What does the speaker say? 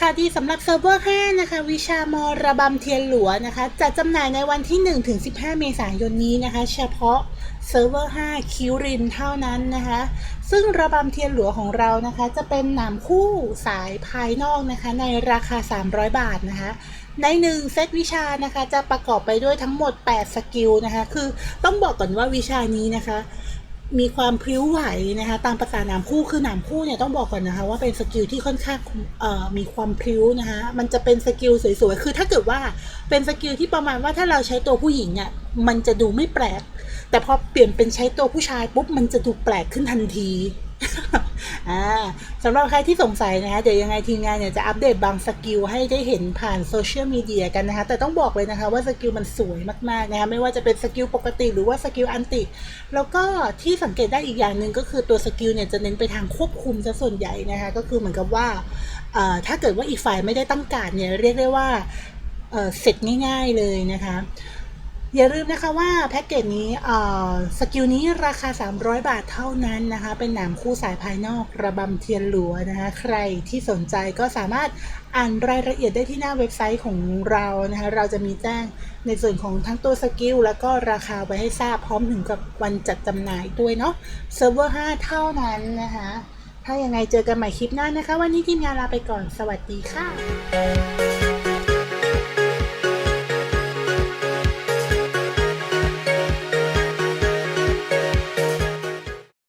ค่ะดีสำหรับเซิร์ฟเวอร์ 5 นะคะ วิชามอระบำเทียนหลัวนะคะจะจำหน่ายในวันที่ 1 ถึง 15 เมษายนนี้นะคะ เฉพาะเซิร์ฟเวอร์ 5 คิวรินเท่านั้นนะคะ ซึ่งระบำเทียนหลัวของเรานะคะ จะเป็นหนามคู่สายภายนอกนะคะ ในราคา 300 บาทนะคะ ในหนึ่งเซตวิชานะคะจะประกอบไปด้วยทั้งหมด 8 สกิลนะคะ คือต้องบอกก่อนว่าวิชานี้นะคะ มีความพลิ้วไหวนะคะตามภาษาหนามคู่คือหนามคู่เนี่ยต้องบอกก่อนนะคะว่าเป็นสกิลที่ค่อนข้างมีความพลิ้วนะคะมันจะเป็นสกิลสวยๆคือถ้าเกิดว่าเป็นสกิลที่ประมาณว่าถ้าเราใช้ตัวผู้หญิงเนี่ยมันจะดูไม่แปลก แต่พอเปลี่ยนเป็นใช้ตัวผู้ชายปุ๊บมันจะดูแปลกขึ้นทันที สำหรับใครที่สงสัยนะคะ เดี๋ยวยังไงทีมงานเนี่ยจะอัปเดตบางสกิลให้ได้เห็นผ่านโซเชียลมีเดียกันนะคะ แต่ต้องบอกเลยนะคะว่าสกิลมันสวยมากๆนะคะ ไม่ว่าจะเป็นสกิลปกติหรือว่าสกิลอันติ แล้วก็ที่สังเกตได้อีกอย่างหนึ่งก็คือตัวสกิลเนี่ยจะเน้นไปทางควบคุมซะส่วนใหญ่นะคะ ก็คือเหมือนกับว่า ถ้าเกิดว่าอีกฝ่ายไม่ได้ตั้งการเนี่ยเรียกได้ว่าเสร็จง่าย ๆเลยนะคะ อย่าลืมนะคะว่าแพ็กเกจนี้สกิลนี้ราคา 300 บาทเท่านั้นนะคะ เป็นหนามคู่สายภายนอกระบำเทียนหลัวนะคะ ใครที่สนใจก็สามารถอ่านรายละเอียดได้ที่หน้าเว็บไซต์ของเรานะคะ เราจะมีแจ้งในส่วนของทั้งตัวสกิลแล้วก็ราคาไว้ให้ทราบพร้อมถึงกับวันจัดจำหน่ายด้วยเนาะเซิร์ฟเวอร์ 5 เท่านั้นนะคะ ถ้ายังไงเจอกันใหม่คลิปหน้านะคะ วันนี้ทีมงานลาไปก่อนสวัสดีค่ะ